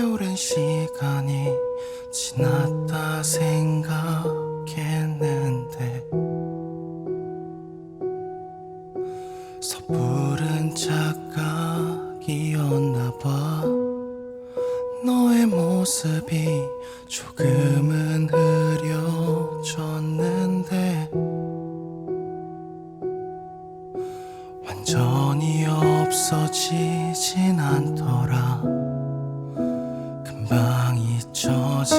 꽤 오랜 시간이 지났다 생각했는데 섣부른 착각이었나 봐. 너의 모습이 조금은 흐려졌는데 완전히 없어지진 않더라 잊혀질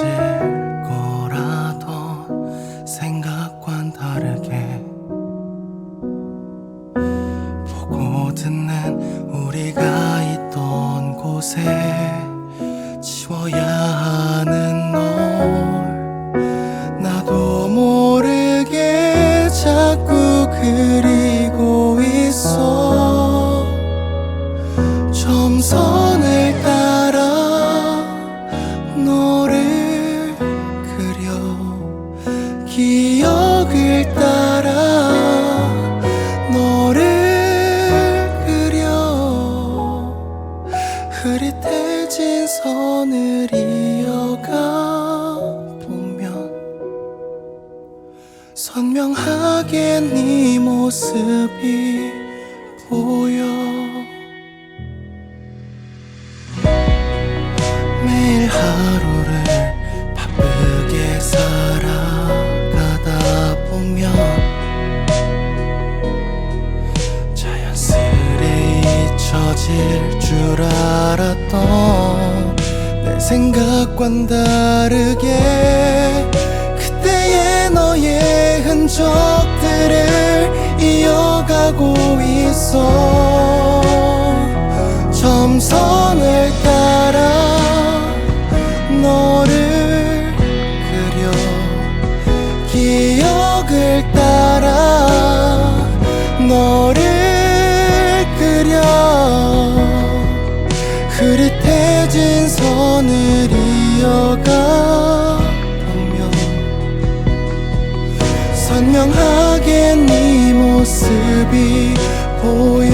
거라던 생각과는 다르게 보고 듣는 우리가 있던 곳에 지워야 하는 널. 나도 모르게 자꾸 그리 선명하게 네 모습이 보여. 매일 하루를 바쁘게 살아가다 보면 자연스레 잊혀질 줄 알았던 내 생각과는 다르게 흔적들을 이어가고 있어. 점선을 따라 너를 그려. 기억을 따라 너를 그려. 흐릿해진 선을 이어가 선명하게 네 모습이 보여.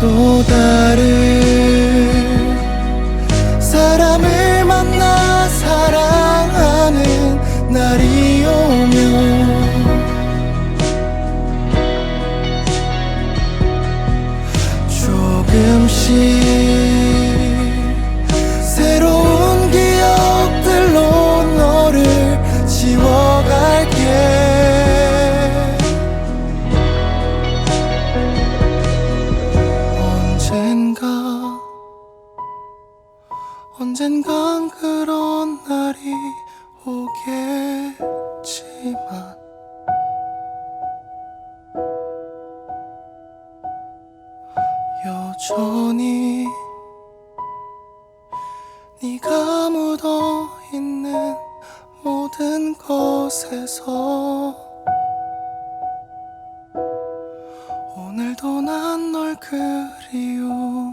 또 다른 날이 오면 조금씩 새로운 기억들로 너를 지워갈게. 언젠가 언젠간 그런 날이 여전히 네가 묻어 있는 모든 곳에서 오늘도 난 널 그리워